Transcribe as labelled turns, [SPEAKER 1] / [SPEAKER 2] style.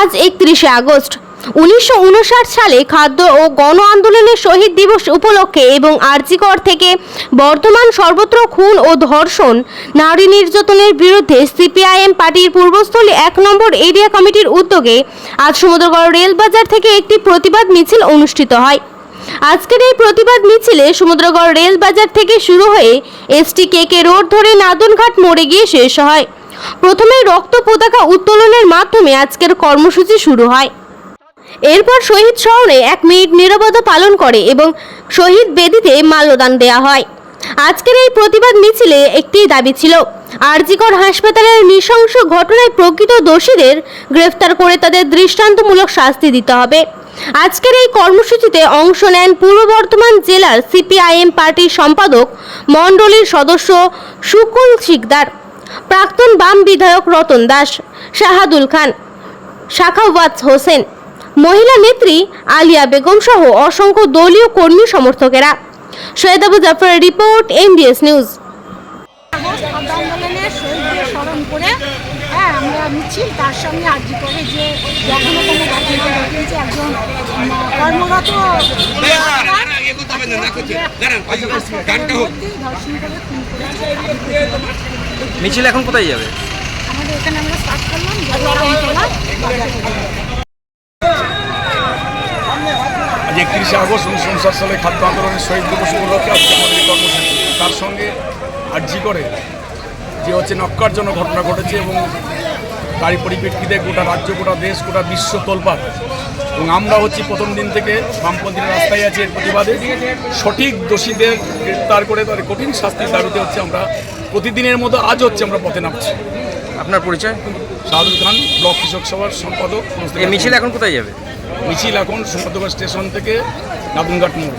[SPEAKER 1] আজ একত্রিশে আগস্ট। উনিশশো উনষাট সালে খাদ্য ও গণ আন্দোলনের শহীদ দিবস উপলক্ষে এবং আরজিকর থেকে বর্তমান সর্বত্র খুন ও ধর্ষণ, নারী নির্যাতনের বিরুদ্ধে সিপিআইএম পার্টির পূর্বস্থলী এক নম্বর এরিয়া কমিটির উদ্যোগে আজ সমুদ্রগড় রেলবাজার থেকে একটি প্রতিবাদ মিছিল অনুষ্ঠিত হয়। আজকের এই প্রতিবাদ মিছিলে সমুদ্রগড় রেল বাজার থেকে শুরু হয়ে এসটি কেকে রোড ধরে নাদনঘাট মোড়ে গিয়ে শেষ হয়। প্রথমে রক্ত পতাকা উত্তোলনের মাধ্যমে আজকের কর্মসূচি শুরু হয়। এরপর শহীদ স্মরণে এক মিনিট নীরবতা পালন করে এবং শহীদ বেদিতে মাল্যদান দেওয়া হয়। আজকের এই প্রতিবাদ মিছিলে একটি দাবি ছিল, আরজিকর হাসপাতালের নৃশংস ঘটনায় প্রকৃত দোষীদের গ্রেফতার করে তাদের দৃষ্টান্তমূলক শাস্তি দিতে হবে। আজকের এই কর্মসূচিতে অংশ নেন পূর্ব বর্ধমান জেলার সিপিআইএম পার্টির সম্পাদক মণ্ডলীর সদস্য সুকুল শিকদার। প্রাক্তন বাম বিধায়ক রতন দাস শাহাদুল খান শাখাওয়াত হোসেন মহিলা নেত্রী আলিয়া বেগম সহ অসংখ্য দলীয় কর্মী সমর্থকেরা সৈয়দ আবু জাফরের রিপোর্ট এমডিএস নিউজ
[SPEAKER 2] আগস্ট শহীদদের স্মরণ করে হ্যাঁ আমরা মিছিল তার সঙ্গে আর্জি করে যে যখন কোনো ঘটনা ঘটিয়েছে একজন কর্মরত ধর্ষণ করে খুন করেছে।
[SPEAKER 3] মিছিল এখন কোথায় যাবে?
[SPEAKER 2] আমাদের এখানে আমরা স্টার্ট করলাম
[SPEAKER 4] আজ একত্রিশে আগস্ট উনিশশো উনষাট সালে খাদ্য আন্দোলনের শহীদ দিবস উপলক্ষে আজকে আমাদের কর্মসূচি। তার সঙ্গে আর্জি করে যে হচ্ছে নক্কারজনক ঘটনা ঘটেছে এবং তারই পরিপ্রেক্ষিতে গোটা রাজ্য গোটা দেশ গোটা বিশ্ব তোলপাত এবং আমরা হচ্ছি প্রথম দিন থেকে বামপন্থীরা রাস্তায় আছি এর প্রতিবাদে। সঠিক দোষীদের গ্রেপ্তার করে তাদের কঠিন শাস্তির দাবিতে হচ্ছে আমরা প্রতিদিনের মতো আজ হচ্ছে আমরা পথে নামছি।
[SPEAKER 3] আপনার পরিচয়?
[SPEAKER 4] শাহাদুল খান ব্লক কৃষক সভার সম্পাদক।
[SPEAKER 3] মিছিল এখন কোথায় যাবে?
[SPEAKER 4] মিছিল এখন সুমদ্রগড় স্টেশন থেকে নাদুনঘাট মোড়।